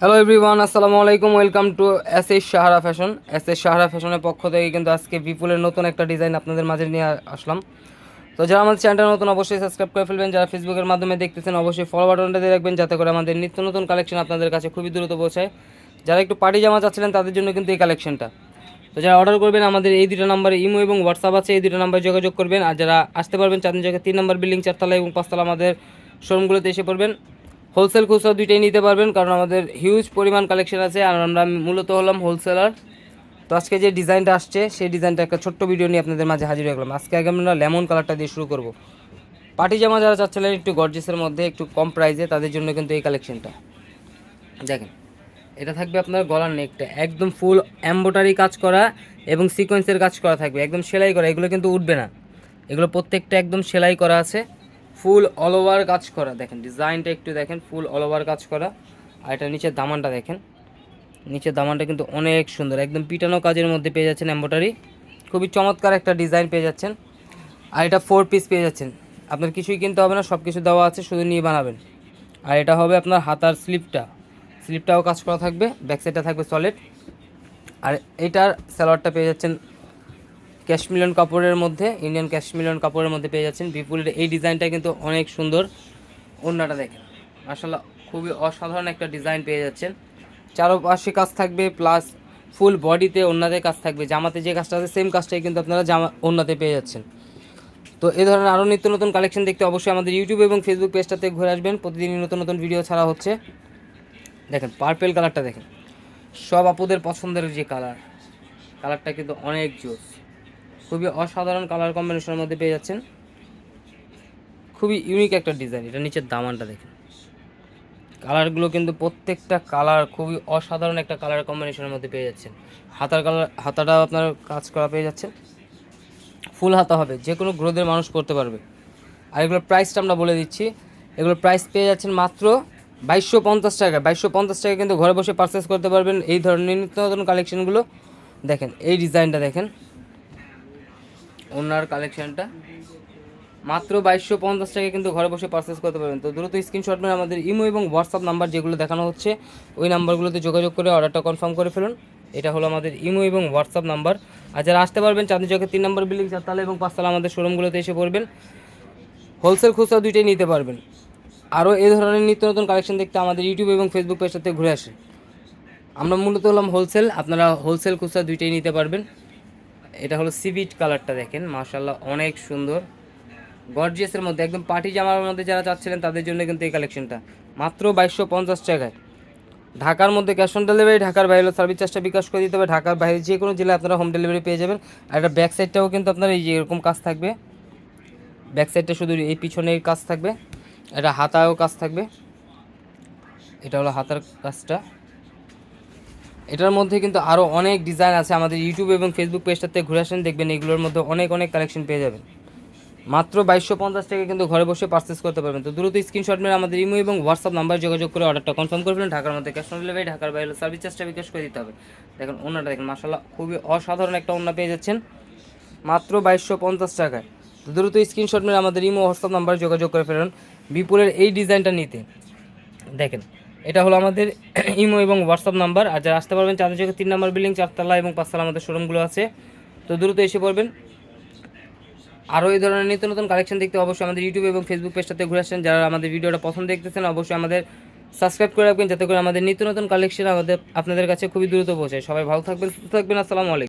Hello everyone আসসালামু আলাইকুম welcome to S S Sahara fashion S S Sahara ফ্যাশনের পক্ষ থেকে কিন্তু আজকে বিপুলের নতুন একটা ডিজাইন আপনাদের মাঝে নিয়ে আসলাম। তো যারা আমাদের চ্যানেলটা নতুন অবশ্যই সাবস্ক্রাইব করে ফেলবেন, যারা ফেসবুকের মাধ্যমে দেখতেছেন অবশ্যই ফলো বাটনটা দিয়ে রাখবেন, যাতে করে আমাদের নিত্য নতুন কালেকশন আপনাদের কাছে খুবই দ্রুত পৌঁছায়। যারা একটু পার্টি জামা চাচ্ছিলেন, তাদের জন্য কিন্তু এই কালেকশনটা তো যারা অর্ডার করবেন, আমাদের এই দুটো নাম্বারে ইমো এবং হোয়াটসঅ্যাপ আছে, এই দুটো নাম্বারে যোগাযোগ করবেন। আর যারা আসতে পারবেন, চাঁদনি চকের তিন নম্বর বিল্ডিং চারতলা এবং পাঁচতলা আমাদের শোরুমগুলোতে এসে পড়বেন। হোলসেল খুচরা দুইটাই নিতে পারবেন, কারণ আমাদের হিউজ পরিমাণ কালেকশন আছে আর আমরা মূলত হলাম হোলসেলার তো আজকে যে ডিজাইনটা আসছে, সেই ডিজাইনটা একটা ছোট্ট ভিডিও নিয়ে আপনাদের মাঝে হাজির হয়ে গেলাম। আজকে আগে আমরা লেমন কালারটা দিয়ে শুরু করব। পার্টি জামা যারা চাচ্ছিলেন একটু গর্জেসের মধ্যে, একটু কম প্রাইসে তাদের জন্য কিন্তু এই কালেকশনটা দেখেন, এটা থাকবে আপনার গলার নেকটা একদম ফুল এম্বোটারি কাজ করা এবং সিকোয়েন্সের কাজ করা থাকবে। একদম সেলাই করা, এগুলো কিন্তু উঠবে না। এগুলো প্রত্যেকটা একদম সেলাই করা আছে। ফুল অল ওভার কাজ করা, দেখেন ডিজাইনটা একটু দেখেন, ফুল অল ওভার কাজ করা। আর এটা নিচের দামানটা দেখেন, নিচের দামানটা কিন্তু অনেক সুন্দর, একদম পিটানো কাজের মধ্যে পেয়ে যাচ্ছেন এম্বোটারি খুবই চমৎকার একটা ডিজাইন পেয়ে যাচ্ছেন। আর এটা ফোর পিস পেয়ে যাচ্ছেন। আপনার কিছুই কিনতে হবে না সব কিছু দেওয়া আছে, শুধু নিয়ে বানাবেন। আর এটা হবে আপনার হাতার স্লিপটা স্লিপটাও কাজ করা থাকবে ব্যাক সাইডটা থাকবে সলিড আর এটার স্যালোয়ারটা পেয়ে যাচ্ছেন ক্যাশমিলন কাপড়ের মধ্যে ইন্ডিয়ান ক্যাশমিলন কাপড়ের মধ্যে পেয়ে যাচ্ছেন। বিপুলের এই ডিজাইনটা কিন্তু অনেক সুন্দর। অন্যটা দেখেন মাসাল্লাহ খুবই অসাধারণ একটা ডিজাইন পেয়ে যাচ্ছেন। চারোপাশে কাজ থাকবে, প্লাস ফুল বডিতে অন্যতে কাজ থাকবে। জামাতে যে কাজটা আছে সেম কাজটাই কিন্তু আপনারা জামা অন্যতে পেয়ে যাচ্ছেন। তো এই ধরনের আরও নিত্য নতুন কালেকশন দেখতে অবশ্যই আমাদের ইউটিউব এবং ফেসবুক পেজটাতে ঘুরে আসবেন। প্রতিদিনই নতুন নতুন ভিডিও ছাড়া হচ্ছে। দেখেন পার্পেল কালারটা দেখেন। সব আপুদের পছন্দের যে কালার কালারটা কিন্তু অনেক জোস। খুবই অসাধারণ কালার কম্বিনেশনের মধ্যে পেয়ে যাচ্ছেন। খুবই ইউনিক একটা ডিজাইন এটা নিচের দামানটা দেখেন। কালারগুলো কিন্তু প্রত্যেকটা কালার খুবই অসাধারণ একটা কালার কম্বিনেশনের মধ্যে পেয়ে যাচ্ছেন। হাতার কালার হাতাটাও আপনার কাজ করা পেয়ে যাচ্ছেন। ফুল হাতা হবে, যে কোনো গ্রোদের মানুষ করতে পারবে। আর এগুলোর প্রাইসটা আমরা বলে দিচ্ছি, এগুলোর প্রাইস পেয়ে যাচ্ছেন মাত্র বাইশশো পঞ্চাশ টাকা। বাইশশো পঞ্চাশ টাকা কিন্তু ঘরে বসে পারচেস করতে পারবেন এই ধরনের নিত্য নতুন কালেকশনগুলো দেখেন, এই ডিজাইনটা দেখেন। ওনার কালেকশনটা মাত্র বাইশশো পঞ্চাশ টাকা কিন্তু ঘরে বসে পারচেস করতে পারবেন। তো দ্রুত স্ক্রিনশট মেরে আমাদের ইমো এবং হোয়াটসঅ্যাপ নাম্বার যেগুলো দেখানো হচ্ছে, ওই নাম্বারগুলোতে যোগাযোগ করে অর্ডারটা কনফার্ম করে ফেলুন। এটা হলো আমাদের ইমো এবং হোয়াটসঅ্যাপ নাম্বার আর যারা আসতে পারবেন চাঁদনি চকের তিন নম্বর বিল্ডিং চারতলা এবং পাঁচতলা আমাদের শোরুমগুলোতে এসে পড়বেন। হোলসেল খুচরা দুইটাই নিতে পারবেন। আরও এ ধরনের নিত্য নতুন কালেকশন দেখতে আমাদের ইউটিউব এবং ফেসবুক পেজটাতে ঘুরে আসে আমরা মূলত হলাম হোলসেল আপনারা হোলসেল খুচরা দুইটাই নিতে পারবেন। এটা হলো সিভিট কালারটা দেখেন মাশাল্লাহ অনেক সুন্দর। গর্জিয়াসের মধ্যে, একদম পার্টি জামার মধ্যে যারা চাচ্ছিলেন, তাদের জন্য কিন্তু এই কালেকশনটা মাত্র বাইশশো পঞ্চাশ টাকায়। ঢাকার মধ্যে ক্যাশ অন ডেলিভারি ঢাকার বাইরে সার্ভিস চার্জটা বিকাশ করে দিতে হবে। ঢাকার বাইরে যে কোনো জেলায় আপনারা হোম ডেলিভারি পেয়ে যাবেন। আর এটা ব্যাক সাইডটাও কিন্তু আপনার এই যে এরকম কাজ থাকবে। ব্যাক সাইডটা শুধু এই পিছনের কাজ থাকবে। এটা হাতাও কাজ থাকবে। এটা হলো হাতার কাজটা। এটার মধ্যে কিন্তু আরও অনেক ডিজাইন আছে আমাদের ইউটিউব এবং ফেসবুক পেজটাতে ঘুরে আসেন, দেখবেন এগুলোর মধ্যে অনেক অনেক কালেকশন পেয়ে যাবেন। মাত্র বাইশশো পঞ্চাশ টাকা কিন্তু ঘরে বসে পারচেস করতে পারবেন। তো দ্রুত স্ক্রিনশট মেরে আমাদের ইমো এবং হোয়াটসঅ্যাপ নাম্বার যোগাযোগ করে অর্ডারটা কনফার্ম করে ফেলুন। ঢাকার মধ্যে ক্যাশ অন ডেলিভারি ঢাকার বাইরে সার্ভিস চার্জটা বিকাশ করে দিতে হবে। দেখেন, ওনাটা দেখেন মাসাল্লাহ খুবই অসাধারণ একটা ওনা পেয়ে যাচ্ছেন। মাত্র বাইশশো পঞ্চাশ টাকায়। তো দ্রুত স্ক্রিনশট মেরে আমাদের ইমো হোয়াটসঅ্যাপ নাম্বার যোগাযোগ করে ফেলুন। বিপুলের এই ডিজাইনটা নিতে। দেখেন এটা হলো আমাদের ইমো এবং হোয়াটসঅ্যাপ নাম্বার। আর যারা আসতে পারবেন, চাঁদের চোখে তিন নম্বর বিল্ডিং, চারতলা এবং পাঁচতলা আমাদের শোরুমগুলো আছে। তো দ্রুত এসে পড়বেন। আরও এই ধরনের নিত্য নতুন কালেকশন দেখতে অবশ্যই আমাদের ইউটিউব এবং ফেসবুক পেজটাতে ঘুরে আসছেন যারা আমাদের ভিডিওটা পছন্দ দেখতেছেন, অবশ্যই আমাদের সাবস্ক্রাইব করে রাখবেন, যাতে করে আমাদের নিত্য নতুন কালেকশন আমাদের, আপনাদের কাছে খুবই দ্রুত পৌঁছায়। সবাই ভালো থাকবেন, সুস্থ থাকবেন। আসসালামু আলাইকুম।